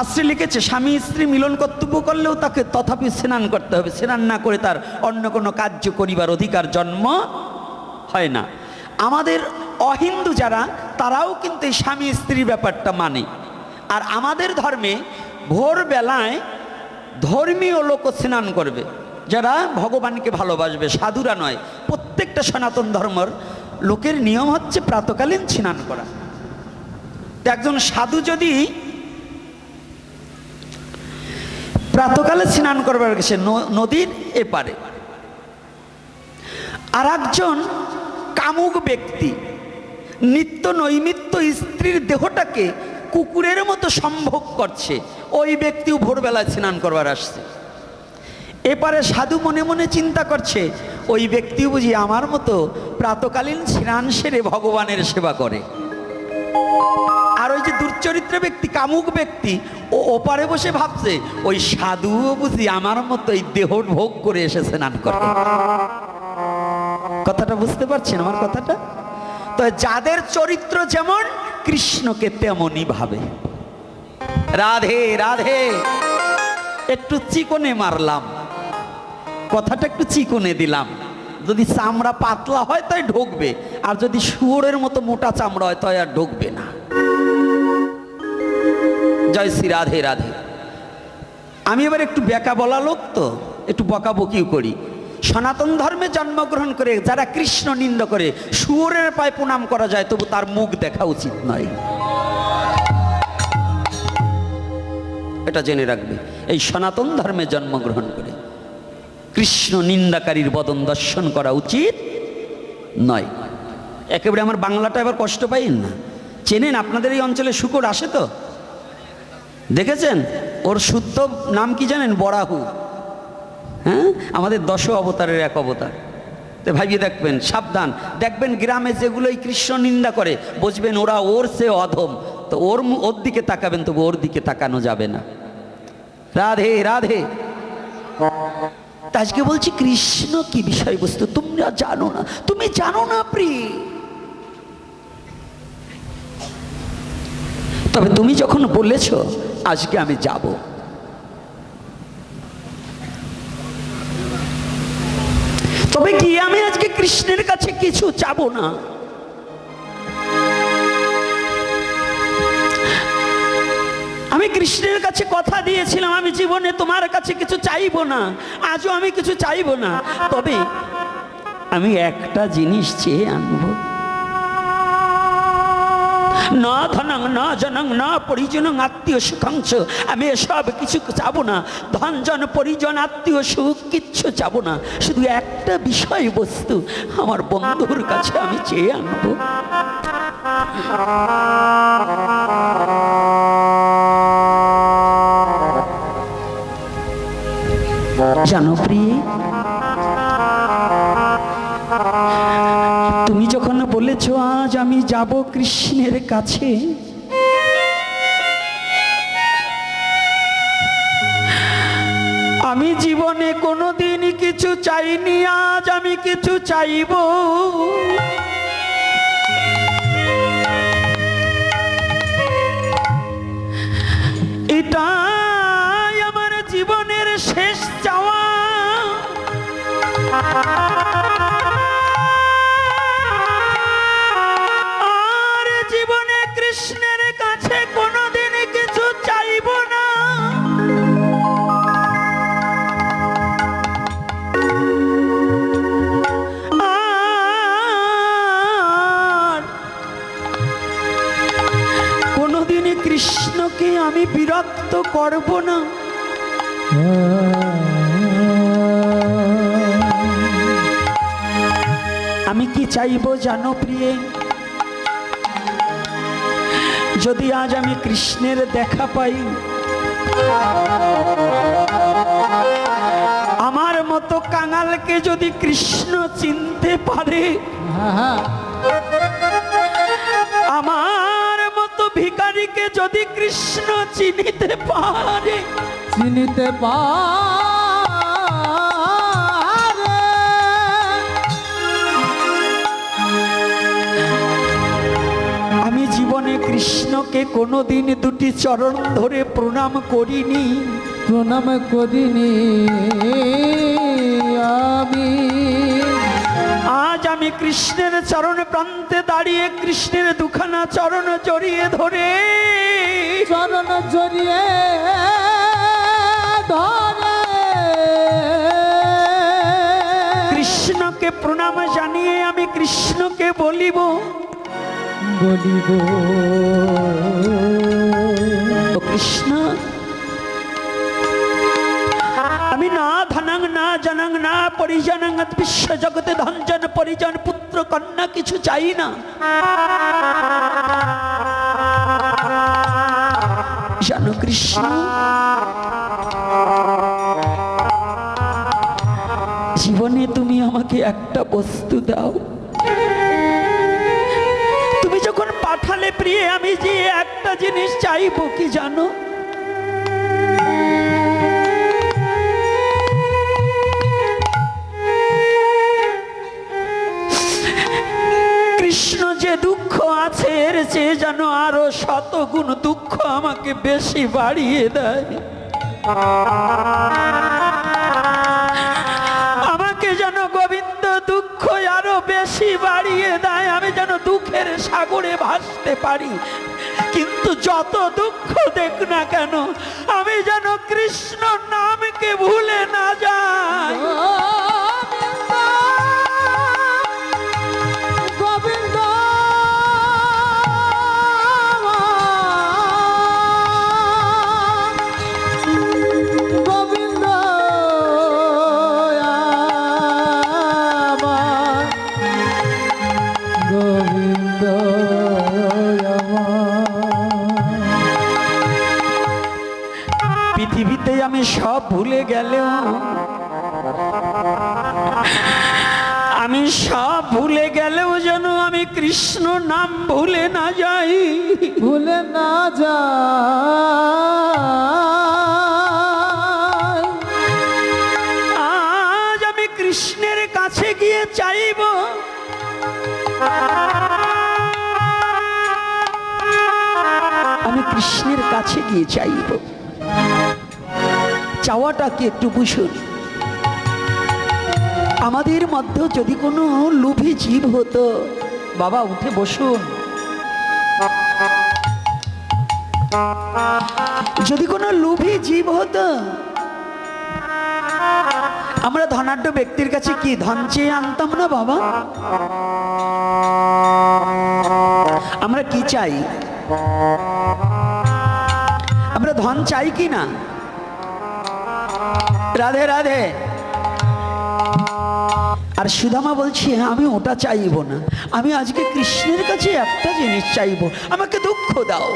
শাস্ত্রে লিখেছে, স্বামী স্ত্রী মিলন কর্তব্য করলেও তাকে তথাপি স্নান করতে হবে। স্নান না করে তার অন্য কোনো কার্য করিবার অধিকার জন্ম হয় না। আমাদের অহিন্দু যারা, তারাও কিন্তু এই স্বামী স্ত্রীর ব্যাপারটা মানে। আর আমাদের ধর্মে ভোরবেলায় ধর্মীয় লোক স্নান করবে। যারা ভগবানকে ভালোবাসবে, সাধুরা নয়, প্রত্যেকটা সনাতন ধর্মর লোকের নিয়ম হচ্ছে প্রাতকালীন স্নান করা। একজন সাধু যদি প্রাতকালে স্নান করবার গেছে নদীর এপারে। আর একজন কামুক ব্যক্তি নিত্য নৈমিত্য স্ত্রীর দেহটাকে কুকুরের মতো সম্ভব করছে। ওই ব্যক্তিও ভোরবেলায় স্নান করবার আসছে। এপারে সাধু মনে মনে চিন্তা করছে, ওই ব্যক্তি বুঝি আমার মতো প্রাতকালীন স্নান সেরে ভগবানের সেবা করে। আর ওই যে দুর্চরিত্র ব্যক্তি, কামুক ব্যক্তি, ও ওপারে বসে ভাবছে, ওই সাধুও বুঝি আমার মতো এই দেহ ভোগ করে এসে স্নান করে। কথাটা বুঝতে পারছেন আমার কথাটা? তো যাদের চরিত্র যেমন, কৃষ্ণকে তেমনই ভাবে। রাধে রাধে, একটু চিকনে মারলাম। কথাটা একটু চিকনে দিলাম। যদি চামড়া পাতলা হয় তাই ঢুকবে, আর যদি শুয়োরের মতো মোটা চামড়া হয় তাই আর ঢুকবে না। জয় শ্রী রাধে রাধে। আমি এবার একটু বেকা বলা লোক তো, একটু বকাবকিও করি। সনাতন ধর্মে জন্মগ্রহণ করে যারা কৃষ্ণ নিন্দ করে, শুয়োরের পায়ে প্রণাম করা যায়, তবু তার মুখ দেখা উচিত নয়। এটা জেনে রাখবে, এই সনাতন ধর্মে জন্মগ্রহণ করে কৃষ্ণ নিন্দাকারীর বদন দর্শন করা উচিত নয়। একেবারে আমার বাংলাটা এবার কষ্ট পাইন না। চেনেন আপনাদের এই অঞ্চলে শুকর আসে তো? দেখেছেন? ওর শুদ্ধ নাম কি জানেন? বরাহু। হ্যাঁ? আমাদের দশ অবতারের এক অবতার। তো ভাবিয়ে দেখবেন, সাবধান। দেখবেন গ্রামে যেগুলোই কৃষ্ণ নিন্দা করে, বুঝবেন ওরা ওর সে অধম। তো ওর ওর দিকে তাকাবেন, তবু ওর দিকে তাকানো যাবে না। রাধে রাধে। আজকে বলছি, কৃষ্ণ কি বিষয়বস্তু? তোমরা জানো না। তুমি জানো না, প্রিয়। তবে তুমি যখন বলেছ, আজকে আমি যাব। তবে কি আমি আজকে কৃষ্ণের কাছে কিছু চাবো না? আমি কৃষ্ণের কাছে কথা দিয়েছিলাম, আমি জীবনে তোমার কাছে কিছু চাইব না, আজও আমি কিছু চাইব না। তবে আমি একটা জিনিস চেয়ে আনব। না ধনং না জনং না পরিজনং আত্মীয় সুখাংশ। আমি এসব কিছু চাবো না। ধন, জন, পরিজন, আত্মীয় সুখ কিচ্ছু চাবো না। শুধু একটা বিষয়বস্তু আমার বন্ধুর কাছে আমি চেয়ে আনব। জানো তুমি যখন বলেছ, আজ আমি যাব কৃষ্ণের কাছে। আমি জীবনে কোনোদিন কিছু চাইনি, আজ আমি কিছু চাইব। এটাই আমার জীবনের শেষ চাওয়া। করব না। আমি কি চাইব জানো প্রিয়ে? যদি আজ আমি কৃষ্ণের দেখা পাই আমার মতো কাঙালকে যদি কৃষ্ণ চিনতে পারে আমার মতো ভিখারিকে যদি কৃষ্ণ চিনিতে পারে। চিনিতে পারে। আমি জীবনে কৃষ্ণকে কোনোদিন দুটি চরণ ধরে প্রণাম করিনি। প্রণাম করিনি আমি। আজ আমি কৃষ্ণের চরণ প্রান্তে দাঁড়িয়ে কৃষ্ণের দুখানা চরণ জড়িয়ে ধরে। চরণ জড়িয়ে ধরে। কৃষ্ণকে প্রণাম জানিয়ে আমি কৃষ্ণকে বলিব বলিব। কৃষ্ণ জানাং না পরিজনাং বিশ্ব জগতে ধনজন পরিজন পুত্র কন্যা কিছু চাই না। জানো কৃষ্ণ, জীবনে তুমি আমাকে একটা বস্তু দাও। তুমি যখন পাঠালে প্রিয়ে, আমি যে একটা জিনিস চাইব কি জানো? কৃষ্ণ যে দুঃখ আছে, এর চেয়ে যেন আরও শতগুণ দুঃখ আমাকে বেশি বাড়িয়ে দেয়। আমাকে যেন গোবিন্দ দুঃখ আরও বেশি বাড়িয়ে দেয়, আমি যেন দুঃখের সাগরে ভাসতে পারি। কিন্তু যত দুঃখ দেখ না কেন, আমি যেন কৃষ্ণ নামকে ভুলে না যাই। আমি সব ভুলে গেলেও। আমি সব ভুলে গেলেও যেন আমি কৃষ্ণ নাম ভুলে না যাই। ভুলে না যায় আজ আমি কৃষ্ণের কাছে গিয়ে চাইব। আমি কৃষ্ণের কাছে গিয়ে চাইব। চাওয়াটা কি একটু বুঝুন। আমাদের মধ্যে যদি কোনো লোভী জীব হতো, বাবা উঠে বসুন। যদি কোনো লোভী জীব হতো, আমরা ধনাঢ্য ব্যক্তির কাছে কি ধন চেয়ে আনতাম না, বাবা? আমরা কি চাই? আমরা ধন চাই কি না? রাধে রাধে। আর সুদামা বলছি আমি ওটা চাইব না। আমি আজকে কৃষ্ণের কাছে একটা জিনিস চাইব। আমাকে দুঃখ দাও।